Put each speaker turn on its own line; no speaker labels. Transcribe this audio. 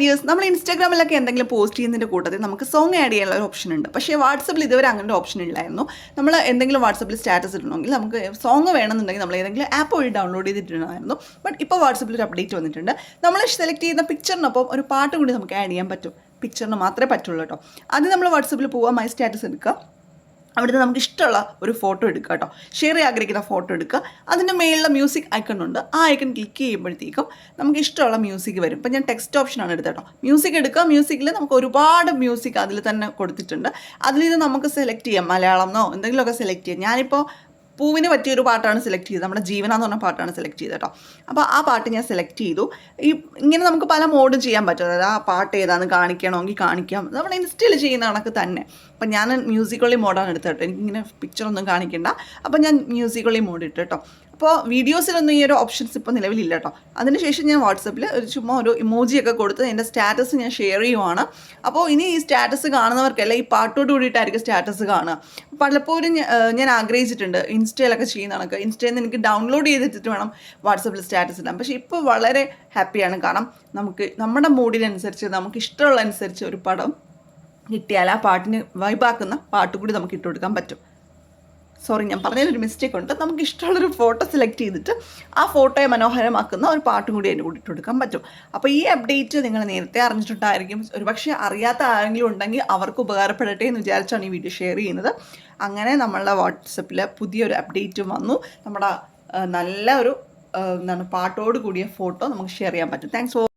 Dears നമ്മൾ ഇൻസ്റ്റാഗ്രാമിലൊക്കെ എന്തെങ്കിലും post ചെയ്യുന്നതിന്റെ കൂട്ടത്തിൽ നമുക്ക് സോങ് ആഡ് ചെയ്യാനുള്ള ഒരു ഓപ്ഷൻ ഉണ്ട്. പക്ഷേ വാട്സപ്പിൽ ഇതുവരെ അങ്ങനെ ഓപ്ഷൻ ഇല്ലായിരുന്നു. നമ്മൾ എന്തെങ്കിലും വാട്സപ്പിൽ സ്റ്റാറ്റസ് ഇടണമെങ്കിൽ നമുക്ക് സോങ് വേണമെന്നുണ്ടെങ്കിൽ നമ്മൾ ഏതെങ്കിലും ആപ്പ് വഴി ഡൗൺലോഡ് ചെയ്തിട്ടുണ്ടായിരുന്നു. ബട്ട് ഇപ്പോൾ വാട്സപ്പിൽ ഒരു അപ്ഡേറ്റ് വന്നിട്ടുണ്ട്. നമ്മൾ സെലക്ട് ചെയ്യുന്ന പിക്ചറിനൊപ്പം ഒരു പാട്ട് കൂടി നമുക്ക് ആഡ് ചെയ്യാൻ പറ്റും. പിക്ചറിന് മാത്രമേ പറ്റുള്ളൂ കേട്ടോ. അത് നമ്മൾ വാട്സപ്പിൽ പോവാം മൈ സ്റ്റാറ്റസ് എടുക്കുക അവിടുന്ന് നമുക്ക് ഇഷ്ടമുള്ള ഒരു ഫോട്ടോ എടുക്കുക കേട്ടോ ഷെയർ ചെയ്യാൻ ആഗ്രഹിക്കുന്ന ഫോട്ടോ എടുക്കുക. അതിന്റെ മേളിലെ മ്യൂസിക് ഐക്കൺ ഉണ്ട്. ആ ഐക്കൺ ക്ലിക്ക് ചെയ്യുമ്പോഴത്തേക്കും നമുക്ക് ഇഷ്ടമുള്ള മ്യൂസിക് വരും. ഇപ്പം ഞാൻ ടെക്സ്റ്റ് ഓപ്ഷനാണ് എടുത്തത് കേട്ടോ മ്യൂസിക് എടുക്കുക. മ്യൂസിക്കിൽ നമുക്ക് ഒരുപാട് മ്യൂസിക് അതിൽ തന്നെ കൊടുത്തിട്ടുണ്ട്. അതിൽ നിന്ന് നമുക്ക് സെലക്ട് ചെയ്യാം. മലയാളം എന്നോ എന്തെങ്കിലുമൊക്കെ സെലക്ട് ചെയ്യാം. ഞാനിപ്പോൾ പൂവിന് പറ്റിയൊരു പാട്ടാണ് സെലക്ട് ചെയ്തത്. നമ്മുടെ ജീവന എന്ന് പറഞ്ഞ പാട്ടാണ് സെലക്ട് ചെയ്തത് കേട്ടോ. അപ്പോൾ ആ പാട്ട് ഞാൻ സെലക്ട് ചെയ്തു. ഈ ഇങ്ങനെ നമുക്ക് പല മോഡും ചെയ്യാൻ പറ്റും. അതായത് ആ പാട്ട് ഏതാണെന്ന് കാണിക്കണമെങ്കിൽ കാണിക്കാം. നമ്മൾ ഇൻസ്റ്റിൽ ചെയ്യുന്ന കണക്ക് തന്നെ. അപ്പം ഞാൻ മ്യൂസിക്കലി മോഡാണ് എടുത്തത് കേട്ടോ. എനിക്കിങ്ങനെ പിക്ചറൊന്നും കാണിക്കണ്ട. അപ്പം ഞാൻ മ്യൂസിക്കലി മോഡ് ഇട്ട് കേട്ടോ. അപ്പോൾ വീഡിയോസിലൊന്നും ഈ ഒരു ഓപ്ഷൻസ് ഇപ്പോൾ നിലവിലില്ല കേട്ടോ അതിനുശേഷം ഞാൻ വാട്സപ്പിൽ ഒരു ചുമ്മാ ഒരു ഇമോജിയൊക്കെ കൊടുത്ത് എന്റെ സ്റ്റാറ്റസ് ഞാൻ ഷെയർ ചെയ്യുവാണ്. അപ്പോൾ ഇനി ഈ സ്റ്റാറ്റസ് കാണുന്നവർക്കല്ല ഈ പാട്ടോട് കൂടിയിട്ടായിരിക്കും സ്റ്റാറ്റസ് കാണുക. പലപ്പോഴും ഞാൻ- ആഗ്രഹിച്ചിട്ടുണ്ട് ഇൻസ്റ്റയിലൊക്കെ ചെയ്യുന്ന കണക്ക്. ഇൻസ്റ്റയിൽ നിന്ന് എനിക്ക് ഡൗൺലോഡ് ചെയ്തിട്ട് വേണം വാട്സപ്പിൽ സ്റ്റാറ്റസ് ഇടാം പക്ഷേ ഇപ്പോൾ വളരെ ഹാപ്പിയാണ് കാരണം നമുക്ക് നമ്മുടെ മൂഡിനനുസരിച്ച് നമുക്ക് ഇഷ്ടമുള്ള അനുസരിച്ച് ഒരു പടം കിട്ടിയാൽ ആ പാട്ടിന് വൈബാക്കുന്ന പാട്ട് കൂടി നമുക്ക് ഇട്ടുകൊടുക്കാൻ പറ്റും. സോറി ഞാൻ പറഞ്ഞതിലൊരു മിസ്റ്റേക്ക് ഉണ്ട്. നമുക്ക് ഇഷ്ടമുള്ളൊരു ഫോട്ടോ സെലക്ട് ചെയ്തിട്ട് ആ ഫോട്ടോയെ മനോഹരമാക്കുന്ന ഒരു പാട്ടും കൂടി അതിന്റെ കൂടി ഇട്ട് കൊടുക്കാൻ പറ്റും. അപ്പോൾ ഈ അപ്ഡേറ്റ് നിങ്ങൾ നേരത്തെ അറിഞ്ഞിട്ടുണ്ടായിരിക്കും. ഒരുപക്ഷെ അറിയാത്ത ആരെങ്കിലും ഉണ്ടെങ്കിൽ അവർക്ക് ഉപകാരപ്പെടട്ടെ എന്ന് വിചാരിച്ചാണ് ഈ വീഡിയോ ഷെയർ ചെയ്യുന്നത്. അങ്ങനെ നമ്മളുടെ വാട്സപ്പിൽ പുതിയൊരു അപ്ഡേറ്റും വന്നു. നമ്മുടെ നല്ല ഒരു എന്താണ് പാട്ടോട് കൂടിയ ഫോട്ടോ നമുക്ക് ഷെയർ ചെയ്യാൻ പറ്റും. Thanks for